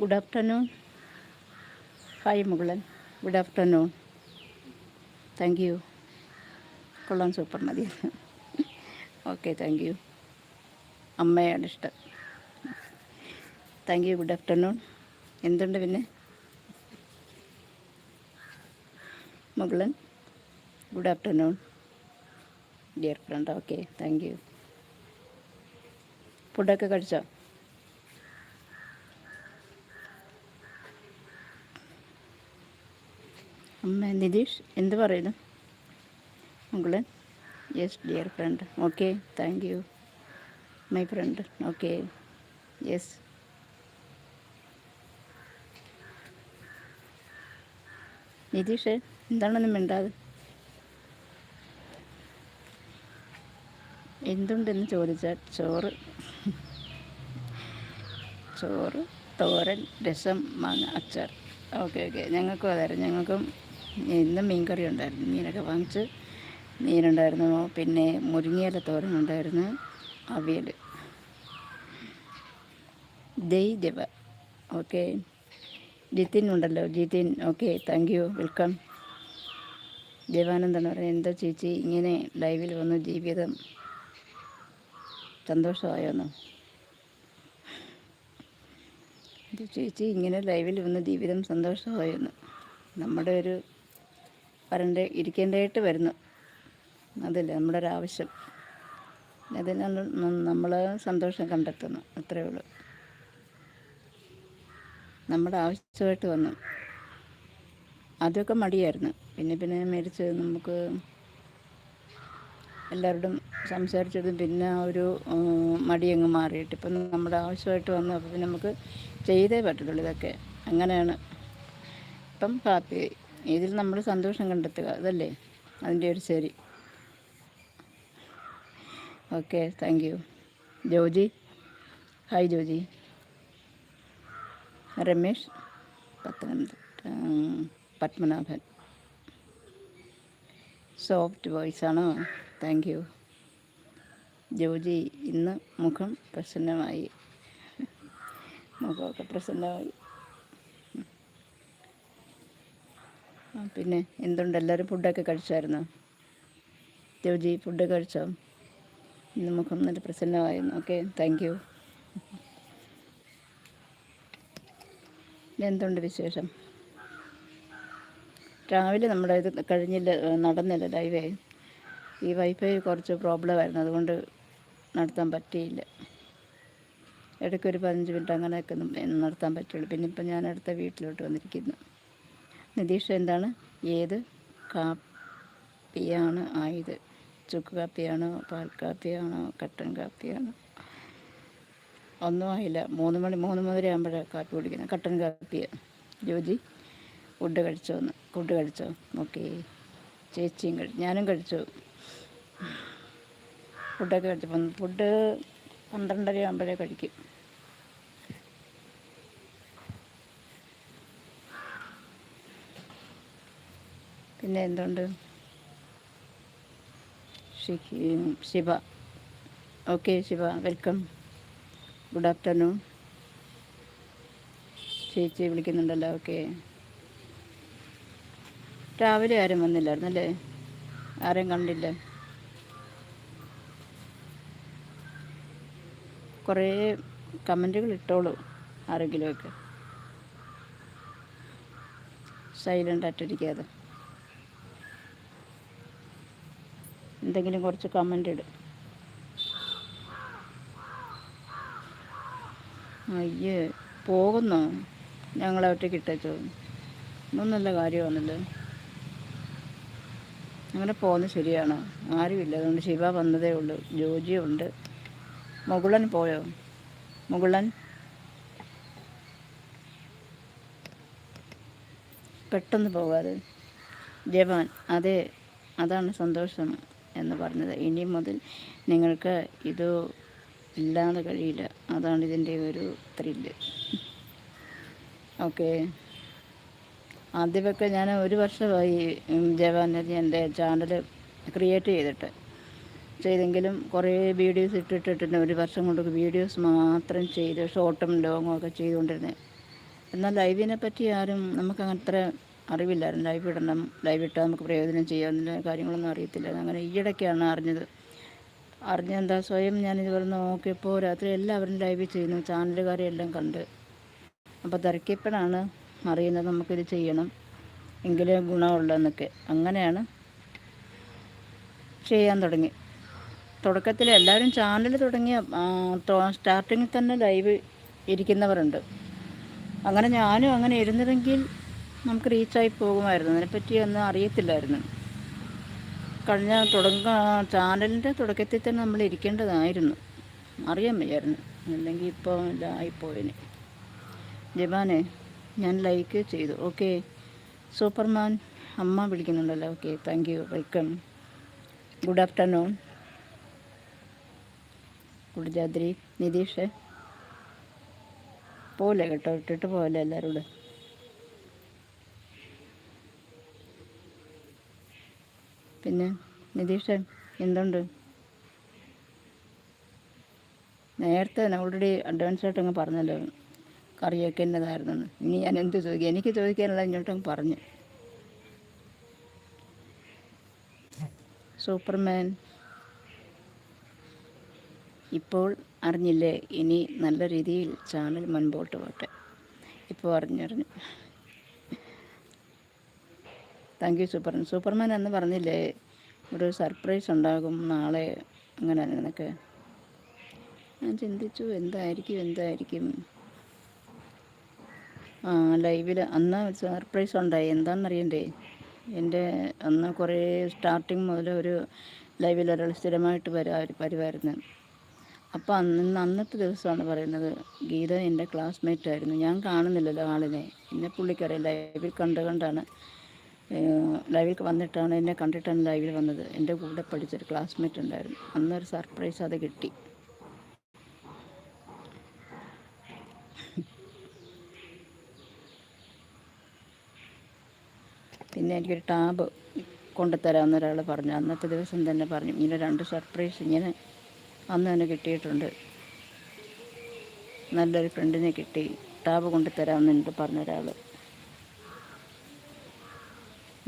Good afternoon hi Mukulan good afternoon thank you കൊള്ളാം super മതി. Okay thank you അമ്മയാണ് ഇഷ്ടം. താങ്ക് യു ഗുഡ് ആഫ്റ്റർനൂൺ എന്തുണ്ട് പിന്നെ? Mukulan good afternoon dear friend okay thank you ഫുഡൊക്കെ കഴിച്ചോ? അമ്മ നിതീഷ് എന്ത് പറയുന്നു? Mukulan yes dear friend okay thank you my friend okay yes Nitish എന്താണെന്നും മിണ്ടാതെ? എന്തുണ്ടെന്ന് ചോദിച്ചാൽ ചോറ്. ചോറ് തോരൻ രസം മാങ്ങ അച്ചാർ. ഓക്കെ ഓക്കെ ഞങ്ങൾക്കും അതായിരുന്നു. ഞങ്ങൾക്കും ഇന്നും മീൻകറി ഉണ്ടായിരുന്നു. മീനൊക്കെ വാങ്ങിച്ച് മീനുണ്ടായിരുന്നു. പിന്നെ മുരിങ്ങയില തോരൻ ഉണ്ടായിരുന്നു. അവിയൽ ദേവ ഓക്കെ. ജിതിൻ ഉണ്ടല്ലോ. Jithin. Okay. Thank you. Welcome. Devanandan പറയുന്നത് എന്താ ചേച്ചി? ഇങ്ങനെ ലൈവിൽ വന്ന് ജീവിതം സന്തോഷമായോന്നോ? ചേച്ചി? ഇങ്ങനെ ലൈവിൽ വന്ന് ജീവിതം സന്തോഷമായിരുന്നു നമ്മുടെ ഒരു വരണ്ട ഇരിക്കേണ്ടതായിട്ട് വരുന്നു. അതല്ല നമ്മുടെ ഒരു ആവശ്യം അതിനാണ് നമ്മൾ സന്തോഷം കണ്ടെത്തുന്നു. അത്രയേ ഉള്ളൂ. നമ്മുടെ ആവശ്യമായിട്ട് വന്നു. ആദ്യമൊക്കെ മടിയായിരുന്നു. പിന്നെ പിന്നെ മേടിച്ച് നമുക്ക് എല്ലാവരോടും സംസാരിച്ചതും പിന്നെ ഒരു മടിയങ്ങ് മാറിയിട്ട്. ഇപ്പം നമ്മുടെ ആവശ്യമായിട്ട് വന്നു. അപ്പോൾ പിന്നെ നമുക്ക് ചെയ്തേ പറ്റത്തുള്ളൂ ഇതൊക്കെ. അങ്ങനെയാണ്. ഇപ്പം ഹാപ്പി ഇതിൽ നമ്മൾ സന്തോഷം കണ്ടെത്തുക. അതല്ലേ? അതിന്റെ ഒരു ശരി. Okay thank you Joji? Hi Joji. Ramesh Pathanamthitta Padmanabhan. Soft voice ആണോ? താങ്ക് യു ജോജി ഇന്ന് മുഖം പ്രസന്നമായി. മുഖമൊക്കെ പ്രസന്നമായി. പിന്നെ എന്തുണ്ട്? എല്ലാവരും ഫുഡൊക്കെ കഴിച്ചായിരുന്നു? ജോജി ഫുഡ് കഴിച്ചോ? മുഖം നല്ല പ്രസന്നമായിരുന്നു. ഓക്കെ താങ്ക് യു എന്തുണ്ട് വിശേഷം? രാവിലെ നമ്മുടെ ഇത് കഴിഞ്ഞില്ല നടന്നില്ല ലൈവേ ഈ വൈഫൈ കുറച്ച് പ്രോബ്ലം ആയിരുന്നു. അതുകൊണ്ട് നടത്താൻ പറ്റിയില്ല. ഇടയ്ക്കൊരു പതിനഞ്ച് മിനിറ്റ് അങ്ങനെയൊക്കെ നടത്താൻ പറ്റുള്ളൂ. പിന്നെ ഇപ്പം ഞാൻ അടുത്ത വീട്ടിലോട്ട് വന്നിരിക്കുന്നു. നിതീഷ് എന്താണ്? ഏത് കാപ്പിയാണ് ആയത്? ചുക്ക് കാപ്പിയാണോ പാൽ കാപ്പിയാണോ കട്ടൻ കാപ്പിയാണോ? ഒന്നും ആയില്ല. മൂന്ന് മണി മൂന്ന് മണി ആകുമ്പോഴാണ് കാപ്പി കുടിക്കുന്നത്. കട്ടൻ കാപ്പി ജോജി ഫുഡ് കഴിച്ചോ എന്ന് ഫുഡ് കഴിച്ചോ? ഓക്കെ. ചേച്ചിയും കഴിച്ചു ഞാനും കഴിച്ചു. ഫുഡൊക്കെ കഴിച്ചപ്പം ഫുഡ് പന്ത്രണ്ടര ആകുമ്പോഴേ കഴിക്കും. പിന്നെ എന്തുണ്ട്? Shiva. Okay Shiva welcome. Good afternoon. ചേച്ചി വിളിക്കുന്നുണ്ടല്ലോ ഓക്കെ. രാവിലെ ആരും വന്നില്ലായിരുന്നു അല്ലേ? ആരെയും കണ്ടില്ല. കുറേ കമന്റുകൾ ഇട്ടോളൂ ആരെങ്കിലുമൊക്കെ. സൈലന്റ് ആയിട്ടിരിക്കാതെ എന്തെങ്കിലും കുറച്ച് കമന്റ് ഇടും. അയ്യേ പോകുന്നോ? ഞങ്ങളെ ഒറ്റയ്ക്ക് ഇട്ടേച്ചോ? ഒന്നും നല്ല കാര്യമാണല്ലോ അങ്ങനെ പോകുന്നത് ശരിയാണോ? ആരുമില്ല. അതുകൊണ്ട് ശിവ വന്നതേ ഉള്ളൂ. ജോജിയുണ്ട്. മുകുളൻ പോയോ? മുകുളൻ? പെട്ടെന്ന് പോകാതെ. ജവാൻ അതെ അതാണ് സന്തോഷം. എന്ന് പറഞ്ഞത്. ഇനി മുതൽ നിങ്ങൾക്ക് ഇത് ഇല്ലാതെ കഴിയില്ല. അതാണ് ഇതിന്റെ ഒരു ത്രില്ല് ഓക്കെ. ആദ്യമൊക്കെ ഞാൻ ഒരു വർഷമായി ജവാനർജി എന്റെ ചാനൽ ക്രിയേറ്റ് ചെയ്തിട്ട്. ചെയ്തെങ്കിലും കുറേ വീഡിയോസ് ഇട്ടിട്ടിട്ടുണ്ട് ഒരു വർഷം കൊണ്ട് വീഡിയോസ് മാത്രം ചെയ്ത് ഷോർട്ടും ലോങ്ങും ഒക്കെ ചെയ്തുകൊണ്ടിരുന്നത് എന്നാൽ ലൈവിനെ പറ്റി ആരും നമുക്ക് അത്ര അറിവില്ലായിരുന്നു. ലൈവ് ഇടണം ലൈവ് ഇട്ടാൽ നമുക്ക് പ്രയോജനം ചെയ്യാവുന്ന കാര്യങ്ങളൊന്നും അറിയത്തില്ല. അങ്ങനെ ഈയിടയ്ക്കാണ് അറിഞ്ഞത്. അറിഞ്ഞെന്താ സ്വയം ഞാൻ ഇതുപോലെ നോക്കിയപ്പോൾ രാത്രി എല്ലാവരും ലൈവ് ചെയ്യുന്നു. ചാനലുകാരെല്ലാം കണ്ട്. അപ്പോൾ തിരക്കിയപ്പോഴാണ് അറിയുന്നത് നമുക്കിത് ചെയ്യണം. എങ്കിലേ ഗുണമുള്ളതെന്നൊക്കെ അങ്ങനെയാണ് ചെയ്യാൻ തുടങ്ങി. തുടക്കത്തിൽ എല്ലാവരും ചാനൽ തുടങ്ങിയ സ്റ്റാർട്ടിങ്ങിൽ തന്നെ ലൈവ് ഇരിക്കുന്നവരുണ്ട്. അങ്ങനെ ഞാനും അങ്ങനെ ഇരുന്നതെങ്കിൽ നമുക്ക് റീച്ചായി പോകുമായിരുന്നു. അതിനെപ്പറ്റി ഒന്നും അറിയത്തില്ലായിരുന്നു. കഴിഞ്ഞ തുടങ്ങ ചാനലിന്റെ തുടക്കത്തിൽ തന്നെ നമ്മൾ ഇരിക്കേണ്ടതായിരുന്നു. അറിയാൻ വയ്യായിരുന്നു. അല്ലെങ്കിൽ ഇപ്പോൾ ഇതായിപ്പോയതിന് ജബാനെ ഞാൻ ലൈക്ക് ചെയ്തു. ഓക്കെ. സൂപ്പർമാൻ അമ്മ വിളിക്കുന്നുണ്ടല്ലോ. Okay thank you. Welcome. Good afternoon. കുടിജാദ്രി Nitish. പോലെ കേട്ടോ ഇട്ടിട്ട് പോലെ എല്ലാവരോട്. പിന്നെ നിതീഷ് എന്തുണ്ട്? നേരത്തെ ഓൾറെഡി അഡ്വാൻസ് ആയിട്ട് അങ്ങ് പറഞ്ഞല്ലോ കറിയൊക്കെ എന്നതായിരുന്നു ഇനി ഞാൻ എന്ത് ചോദിക്കുക എനിക്ക് ചോദിക്കാനുള്ള ഇങ്ങോട്ടും പറഞ്ഞു. സൂപ്പർമാൻ ഇപ്പോൾ അറിഞ്ഞില്ലേ? ഇനി നല്ല രീതിയിൽ ചാനൽ മുൻപോട്ട് പോട്ടെ. ഇപ്പോൾ അറിഞ്ഞറിഞ്ഞു. Thank you super. സൂപ്പർമാൻ എന്ന് പറഞ്ഞില്ലേ ഒരു സർപ്രൈസ് ഉണ്ടാകും നാളെ അങ്ങനെ നിനക്ക് ഞാൻ ചിന്തിച്ചു എന്തായിരിക്കും എന്തായിരിക്കും. ആ ലൈവിൽ അന്ന് സർപ്രൈസ് ഉണ്ടായി. എന്താണെന്നറിയണ്ടേ? എന്റെ അന്ന് കുറേ സ്റ്റാർട്ടിങ് മുതൽ ഒരു ലൈവിൽ ഒരാൾ സ്ഥിരമായിട്ട് വരാ വരുമായിരുന്നു അപ്പോൾ അന്ന് അന്നത്തെ ദിവസമാണ് പറയുന്നത് ഗീത എന്റെ ക്ലാസ്മേറ്റ് ആയിരുന്നു ഞാൻ കാണുന്നില്ലല്ലോ ആളിനെ. എന്നെ പുള്ളിക്കറിയാം ലൈവിൽ കണ്ട് കണ്ടാണ് ലൈവിൽ വന്നിട്ടാണ് എന്നെ കണ്ടിട്ടാണ് ലൈവിൽ വന്നത്. എന്റെ കൂടെ പഠിച്ചൊരു ക്ലാസ്മേറ്റ് ഉണ്ടായിരുന്നു. അന്നൊരു സർപ്രൈസ് അത് കിട്ടി. പിന്നെ എനിക്കൊരു ടാബ് കൊണ്ടുതരാമെന്ന് ഒരാൾ പറഞ്ഞു. അന്നത്തെ ദിവസം തന്നെ പറഞ്ഞു. ഇങ്ങനെ രണ്ട് സർപ്രൈസ് ഇങ്ങനെ അന്ന് തന്നെ കിട്ടിയിട്ടുണ്ട്. നല്ലൊരു ഫ്രണ്ടിനെ കിട്ടി. ടാബ് കൊണ്ടുതരാമെന്ന് എനിക്ക് പറഞ്ഞ ഒരാൾ.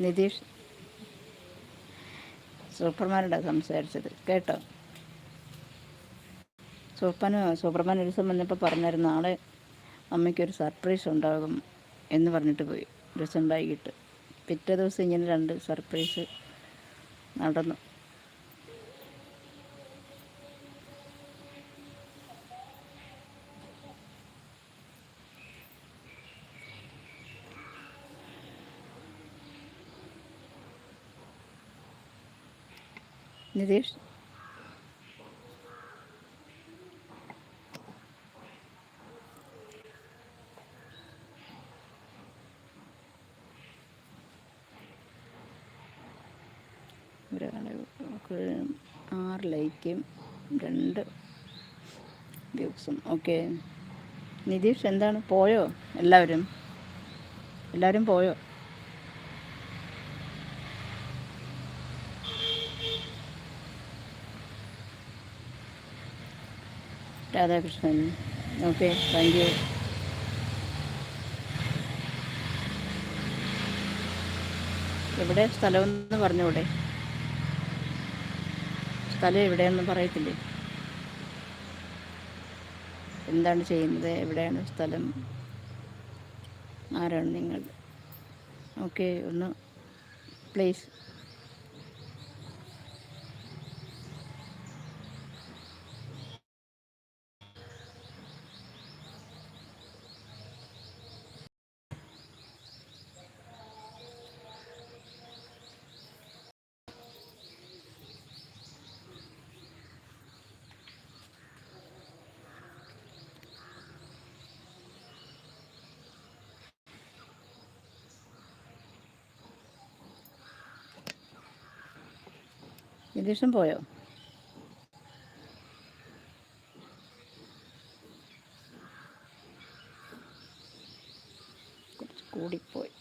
നിതീഷ്. സൂപ്പർമാനോടാണ് സംസാരിച്ചത്. കേട്ടോ? സൂപ്പന് സൂപ്പർമാൻ ഒരു ദിവസം വന്നപ്പോൾ പറഞ്ഞായിരുന്നു നാളെ അമ്മയ്ക്കൊരു സർപ്രൈസ് ഉണ്ടാകും എന്ന് പറഞ്ഞിട്ട് പോയി. ദിവസം വൈകിട്ട്. പിറ്റേ ദിവസം ഇങ്ങനെ രണ്ട് സർപ്രൈസ് നടന്നു. നിതീഷ് ആറ് ലൈക്കും രണ്ട് വ്യൂസും ഓക്കെ നിതീഷ് എന്താണ്? പോയോ? എല്ലാവരും? എല്ലാവരും പോയോ? രാധാകൃഷ്ണൻ. ഓക്കെ താങ്ക് യു എവിടെ സ്ഥലമെന്ന് പറഞ്ഞൂടെ സ്ഥലം എവിടെയെന്ന് പറയത്തില്ലേ? എന്താണ് ചെയ്യുന്നത്? എവിടെയാണ് സ്ഥലം? ആരാണ് നിങ്ങൾ? ഓക്കെ ഒന്ന് പ്ലീസ് നിതീഷൻ പോയോ കുറച്ച് കൂടിപ്പോയി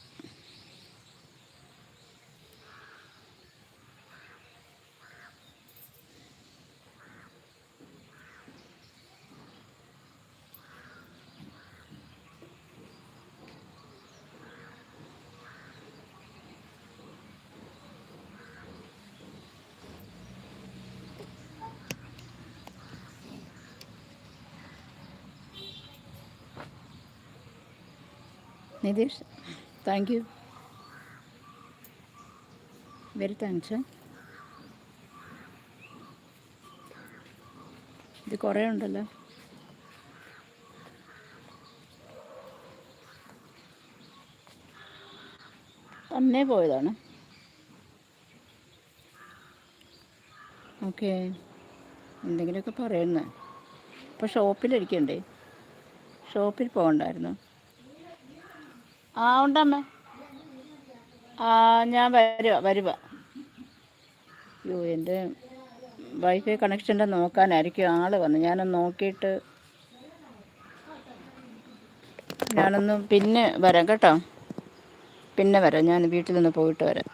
Nitish thank you very thanks ഇത് കുറേ ഉണ്ടല്ലോ. തന്നെ പോയതാണ്. ഓക്കെ എന്തെങ്കിലുമൊക്കെ പറയുന്നേ. ഇപ്പോൾ ഷോപ്പിലിരിക്കണ്ടേ ഷോപ്പിൽ പോകണ്ടായിരുന്നു. ആ ഉണ്ടമ്മേ. ആ ഞാൻ വരുക വരുക അയ്യോ എന്റെ വൈഫൈ കണക്ഷന്റെ നോക്കാനായിരിക്കും ആൾ വന്ന്. ഞാനൊന്ന് നോക്കിയിട്ട് ഞാനൊന്ന് പിന്നെ വരാം കേട്ടോ. പിന്നെ വരാം. ഞാൻ വീട്ടിൽ നിന്ന് പോയിട്ട് വരാം.